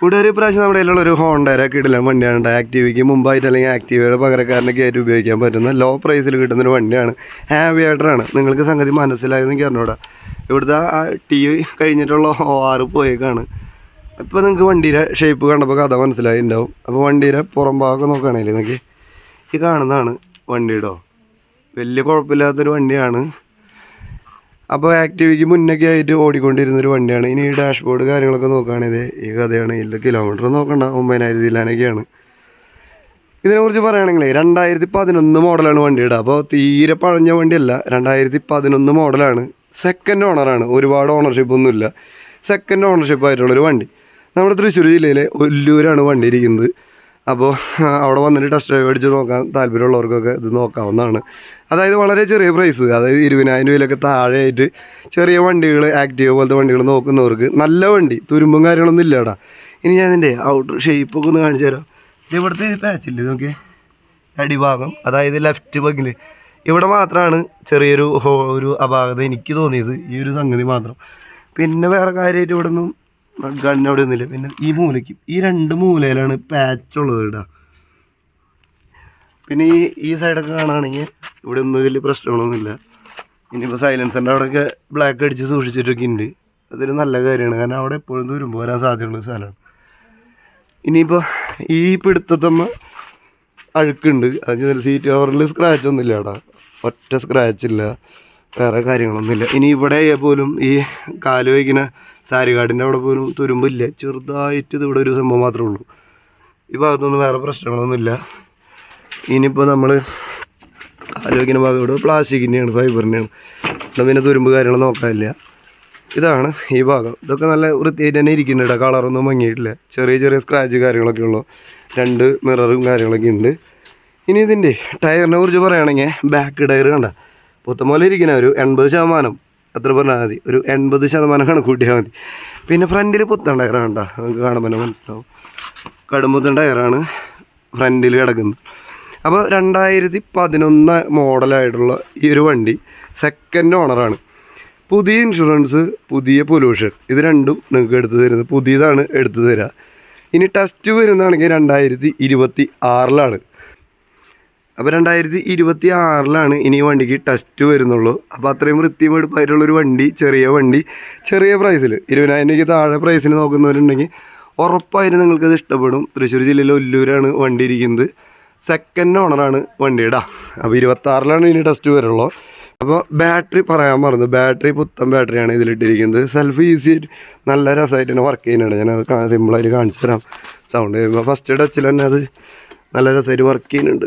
ഇവിടെ ഒരു പ്രാവശ്യം നമ്മുടെ കയ്യിലുള്ള ഒരു ഹോണ്ടയുടെ കിടിലൻ വണ്ടിയാണ് ആക്റ്റീവയ്ക്ക് മുമ്പായിട്ട് അല്ലെങ്കിൽ ആക്റ്റീവയുടെ പകരക്കാരനൊക്കെ ആയിട്ട് ഉപയോഗിക്കാൻ പറ്റുന്ന ലോ പ്രൈസിൽ കിട്ടുന്ന ഒരു വണ്ടിയാണ് ആയിട്ടാണ് നിങ്ങൾക്ക് സംഗതി മനസ്സിലായെന്ന് അറിഞ്ഞൂടാ. ഇവിടുത്തെ ആ ടി കഴിഞ്ഞിട്ടുള്ള ഓ ആറ് പോയേക്കാണ്. ഇപ്പോൾ നിങ്ങൾക്ക് വണ്ടിയുടെ ഷേപ്പ് കണ്ടപ്പോൾ കഥ മനസ്സിലായി ഉണ്ടാവും അപ്പോൾ വണ്ടിയുടെ പുറം ഭാഗം നോക്കുകയാണെങ്കിൽ നിങ്ങൾക്ക് ഈ കാണുന്നതാണ് വണ്ടിയുടെ വലിയ കുഴപ്പമില്ലാത്തൊരു വണ്ടിയാണ്. അപ്പോൾ ആക്റ്റീവയ്ക്ക് മുന്നൊക്കെ ആയിട്ട് ഓടിക്കൊണ്ടിരുന്നൊരു വണ്ടിയാണ്. ഇനി ഈ ഡാഷ്ബോർഡ് കാര്യങ്ങളൊക്കെ നോക്കുകയാണെങ്കിൽ ഈ കഥയാണ്. ഇതിൽ കിലോമീറ്റർ നോക്കണ്ട. ഒമ്പതിനായിരത്തി ഇല്ലാനൊക്കെയാണ് ഇതിനെക്കുറിച്ച് പറയുകയാണെങ്കിൽ രണ്ടായിരത്തി പതിനൊന്ന് മോഡലാണ് വണ്ടിയുടെ അപ്പോൾ തീരെ പഴഞ്ഞ വണ്ടിയല്ല. രണ്ടായിരത്തി പതിനൊന്ന് മോഡലാണ് സെക്കൻഡ് ഓണറാണ് ഒരുപാട് ഓണർഷിപ്പ് ഒന്നുമില്ല സെക്കൻഡ് ഓണർഷിപ്പ് ആയിട്ടുള്ളൊരു വണ്ടി. നമ്മുടെ തൃശ്ശൂർ ജില്ലയിലെ ഒല്ലൂരാണ് വണ്ടി ഇരിക്കുന്നത്. അപ്പോൾ അവിടെ വന്നിട്ട് ടെസ്റ്റ് ഡ്രൈവ് അടിച്ച് നോക്കാൻ താല്പര്യമുള്ളവർക്കൊക്കെ ഇത് നോക്കാവുന്നതാണ്. അതായത് വളരെ ചെറിയ പ്രൈസ് അതായത് ഇരുപതിനായിരം രൂപയിലൊക്കെ താഴെയായിട്ട് ചെറിയ വണ്ടികൾ ആക്റ്റീവ് പോലത്തെ വണ്ടികൾ നോക്കുന്നവർക്ക് നല്ല വണ്ടി. തുരുമ്പും കാര്യങ്ങളൊന്നും ഇല്ലടാ. ഇനി ഞാൻ ഇതിന്റെ ഔട്ടർ ഷേപ്പൊക്കെ ഒന്ന് കാണിച്ചു തരാം. ഇവിടുത്തെ പാച്ചില്ലേ നോക്കിയേ. അടിഭാഗം. അതായത് ലെഫ്റ്റ് ബഗിൽ ഇവിടെ മാത്രമാണ് ചെറിയൊരു ഒരു അപാകത എനിക്ക് തോന്നിയത്. ഈ ഒരു സംഗതി മാത്രം. പിന്നെ വേറെ കാര്യമായിട്ട് ഇവിടെ ഒന്നും ഗണ്ണവിടെ ഒന്നുമില്ല പിന്നെ ഈ മൂലയ്ക്ക് ഈ രണ്ട് മൂലയിലാണ് പാച്ച് ഉള്ളത് ഇടാ പിന്നെ ഈ ഈ സൈഡൊക്കെ കാണുകയാണെങ്കിൽ ഇവിടെ ഒന്നും വലിയ പ്രശ്നങ്ങളൊന്നുമില്ല. ഇനിയിപ്പോൾ സൈലൻസറിന്റെ അവിടെയൊക്കെ ബ്ലാക്ക് അടിച്ച് സൂക്ഷിച്ചിട്ടൊക്കെ ഉണ്ട്. അതൊരു നല്ല കാര്യമാണ്. കാരണം അവിടെ എപ്പോഴും ദൂരം വരാൻ സാധ്യതയുള്ള സ്ഥലമാണ്. ഇനിയിപ്പോൾ ഈ പിടുത്തത്തമ്മ അഴുക്കുണ്ട്. അത് സീറ്റ് കവറിൽ സ്ക്രാച്ച് ഒന്നുമില്ല അവിടെ ഒറ്റ സ്ക്രാച്ച് ഇല്ല. വേറെ കാര്യങ്ങളൊന്നുമില്ല. ഇനി ഇവിടെ പോലും ഈ കാൽ വയ്ക്കുന്ന സാരികാടിന്റെ അവിടെ പോലും തുരുമ്പില്ല. ചെറുതായിട്ട് ഇത് ഇവിടെ ഒരു സംഭവം മാത്രമേ ഉള്ളൂ. ഈ ഭാഗത്തൊന്നും വേറെ പ്രശ്നങ്ങളൊന്നുമില്ല. ഇനിയിപ്പോൾ നമ്മൾ കാലുവയ്ക്കുന്ന ഭാഗം ഇവിടെ പ്ലാസ്റ്റിക്കിന്റെയാണ് ഫൈബറിന്റെയാണ് ഇവിടെ പിന്നെ തുരുമ്പ് കാര്യങ്ങൾ നോക്കാനില്ല. ഇതാണ് ഈ ഭാഗം. ഇതൊക്കെ നല്ല വൃത്തിയായിട്ട് തന്നെ ഇരിക്കുന്നുണ്ട് കളറൊന്നും മങ്ങിയിട്ടില്ല. ചെറിയ ചെറിയ സ്ക്രാച്ച് കാര്യങ്ങളൊക്കെ ഉള്ളു. രണ്ട് മിററും കാര്യങ്ങളൊക്കെ ഉണ്ട്. ഇനി ഇതിന്റെ ടയറിനെ കുറിച്ച് പറയുകയാണെങ്കിൽ ബാക്ക് ടയർ കണ്ട. പുത്തമോലെ ഇരിക്കുന്ന ഒരു എൺപത് ശതമാനം. അത്ര പറഞ്ഞാൽ മതി? ഒരു എൺപത് ശതമാനം കണക്ക് കൂട്ടിയാൽ മതി. പിന്നെ ഫ്രണ്ടിൽ പുത്തൻ ടയറാണ് കേട്ടോ. നമുക്ക് കാണുമ്പോൾ മനസ്സിലാവും. കടുംപുത്തൻ ടയറാണ് ഫ്രണ്ടിൽ കിടക്കുന്നത്. അപ്പോൾ രണ്ടായിരത്തി പതിനൊന്ന് മോഡലായിട്ടുള്ള ഈ ഒരു വണ്ടി സെക്കൻഡ് ഓണറാണ് പുതിയ ഇൻഷുറൻസ് പുതിയ പൊല്യൂഷൻ ഇത് രണ്ടും നിങ്ങൾക്ക് എടുത്തു തരുന്നത്. പുതിയതാണ് എടുത്തു തരിക ഇനി ടെസ്റ്റ് വരുന്നതാണെങ്കിൽ രണ്ടായിരത്തി ഇരുപത്തി ആറിലാണ്. അപ്പോൾ രണ്ടായിരത്തി ഇരുപത്തി ആറിലാണ് ഇനി വണ്ടിക്ക് ടെസ്റ്റ് വരുന്നുള്ളൂ. അപ്പോൾ അത്രയും വൃത്തിമെടുപ്പായിട്ടുള്ളൊരു വണ്ടി ചെറിയ വണ്ടി ചെറിയ പ്രൈസിൽ ഇരുപതിനായിരം രൂപയ്ക്ക് താഴെ പ്രൈസിന് നോക്കുന്നവരുണ്ടെങ്കിൽ ഉറപ്പായിട്ടും നിങ്ങൾക്കത് ഇഷ്ടപ്പെടും. തൃശ്ശൂർ ജില്ലയിലെ ഒല്ലൂരാണ് വണ്ടി ഇരിക്കുന്നത്. സെക്കൻഡ് ഓണറാണ് വണ്ടിയുടെ. അപ്പോൾ ഇരുപത്താറിലാണ് ഇനി ടെസ്റ്റ് വരുള്ളൂ. അപ്പോൾ ബാറ്ററി പറയാൻ മറന്നു. ബാറ്ററി പുത്തൻ ബാറ്ററിയാണ് ഇതിലിട്ടിരിക്കുന്നത്. സെൽഫ് ഈസി നല്ല രസമായിട്ട് തന്നെ വർക്ക് ചെയ്യുന്നുണ്ട്. കാ- സിമ്പിളായിട്ട് കാണിച്ചു തരാം. സൗണ്ട് ചെയ്യുമ്പോൾ ഫസ്റ്റ് ടച്ചിൽ തന്നെ അത് നല്ല രസമായിട്ട് വർക്ക് ചെയ്യുന്നുണ്ട്.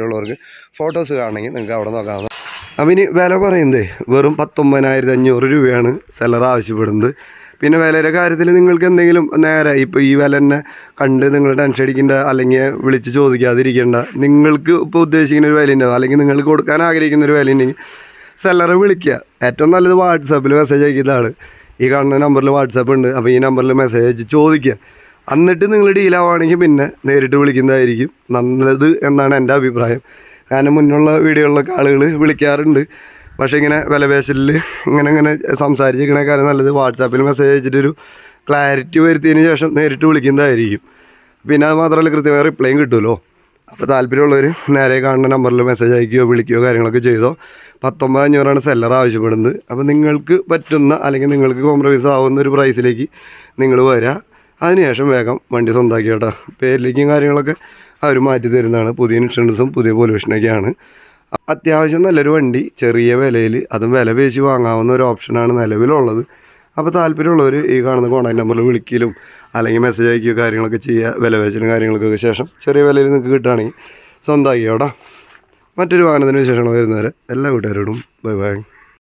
താല്പര്യമുള്ളവർക്ക് ഫോട്ടോസ് കാണണമെങ്കിൽ നിങ്ങൾക്ക് അവിടെ നോക്കാം അപ്പം ഇനി വില പറയുന്നത് വെറും പത്തൊമ്പതിനായിരത്തി അഞ്ഞൂറ് രൂപയാണ് സെല്ലർ ആവശ്യപ്പെടുന്നത്. പിന്നെ വിലയുടെ കാര്യത്തിൽ നിങ്ങൾക്ക് എന്തെങ്കിലും നേരെ ഇപ്പോൾ ഈ വില തന്നെ കണ്ട് നിങ്ങൾ ടെൻഷൻ അടിക്കേണ്ട അല്ലെങ്കിൽ വിളിച്ച് ചോദിക്കാതിരിക്കേണ്ട നിങ്ങൾക്ക് ഇപ്പോൾ ഉദ്ദേശിക്കുന്ന ഒരു വില ഉണ്ടാവും അല്ലെങ്കിൽ നിങ്ങൾ കൊടുക്കാൻ ആഗ്രഹിക്കുന്ന ഒരു വില ഉണ്ടെങ്കിൽ സെല്ലറെ വിളിക്കുക. ഏറ്റവും നല്ലത് വാട്സാപ്പിൽ മെസ്സേജ് അയക്കുന്നതാണ്. ഈ കാണുന്ന നമ്പറിൽ വാട്സാപ്പ് ഉണ്ട്. അപ്പോൾ ഈ നമ്പറിൽ മെസ്സേജ് അയച്ച് ചോദിക്കുക. എന്നിട്ട് നിങ്ങൾ ഡീലാവുകയാണെങ്കിൽ പിന്നെ നേരിട്ട് വിളിക്കുന്നതായിരിക്കും. നല്ലത് എന്നാണ് എന്റെ അഭിപ്രായം. കാരണം മുന്നുള്ള വീഡിയോകളിലൊക്കെ ആളുകൾ വിളിക്കാറുണ്ട്. പക്ഷേ ഇങ്ങനെ വിലപേശലിൽ ഇങ്ങനെ ഇങ്ങനെ സംസാരിച്ചിരിക്കണേക്കാളും നല്ലത്. വാട്സാപ്പിൽ മെസ്സേജ് അയച്ചിട്ടൊരു ക്ലാരിറ്റി വരുത്തിയതിന് ശേഷം നേരിട്ട് വിളിക്കുന്നതായിരിക്കും. പിന്നെ അത് മാത്രമല്ല കൃത്യമായ റിപ്ലൈയും കിട്ടുമല്ലോ അപ്പോൾ താല്പര്യമുള്ളവർ നേരെ കാണുന്ന നമ്പറിൽ മെസ്സേജ് അയക്കുകയോ വിളിക്കുകയോ കാര്യങ്ങളൊക്കെ ചെയ്തോ. പത്തൊമ്പത് അഞ്ഞൂറാണ് സെല്ലർ ആവശ്യപ്പെടുന്നത്. അപ്പോൾ നിങ്ങൾക്ക് പറ്റുന്ന അല്ലെങ്കിൽ നിങ്ങൾക്ക് കോംപ്രമൈസ് ആവുന്ന ഒരു പ്രൈസിലേക്ക് നിങ്ങൾ വരിക അതിനുശേഷം വേഗം വണ്ടി സ്വന്തമാക്കി കേട്ടോ. പേരിലേക്കും കാര്യങ്ങളൊക്കെ അവർ മാറ്റി തരുന്നതാണ്. പുതിയ ഇൻഷുറൻസും പുതിയ പൊല്യൂഷനൊക്കെയാണ് അത്യാവശ്യം നല്ലൊരു വണ്ടി ചെറിയ വിലയിൽ അതും വില പേശി വാങ്ങാവുന്ന ഒരു ഓപ്ഷനാണ് നിലവിലുള്ളത്. അപ്പോൾ താല്പര്യമുള്ളവർ ഈ കാണുന്ന കോൺടാക്ട് നമ്പറിൽ വിളിക്കലും അല്ലെങ്കിൽ മെസ്സേജ് അയക്കുകയോ കാര്യങ്ങളൊക്കെ ചെയ്യുക. വില പേശലും കാര്യങ്ങൾക്കൊക്കെ ശേഷം ചെറിയ വിലയിൽ നിങ്ങൾക്ക് കിട്ടുകയാണെങ്കിൽ സ്വന്തമാക്കി കേട്ടോ. മറ്റൊരു വാഹനത്തിന് വിശേഷങ്ങൾ വരുന്നവരെ എല്ലാ കൂട്ടുകാരോടും ബൈ ബൈ.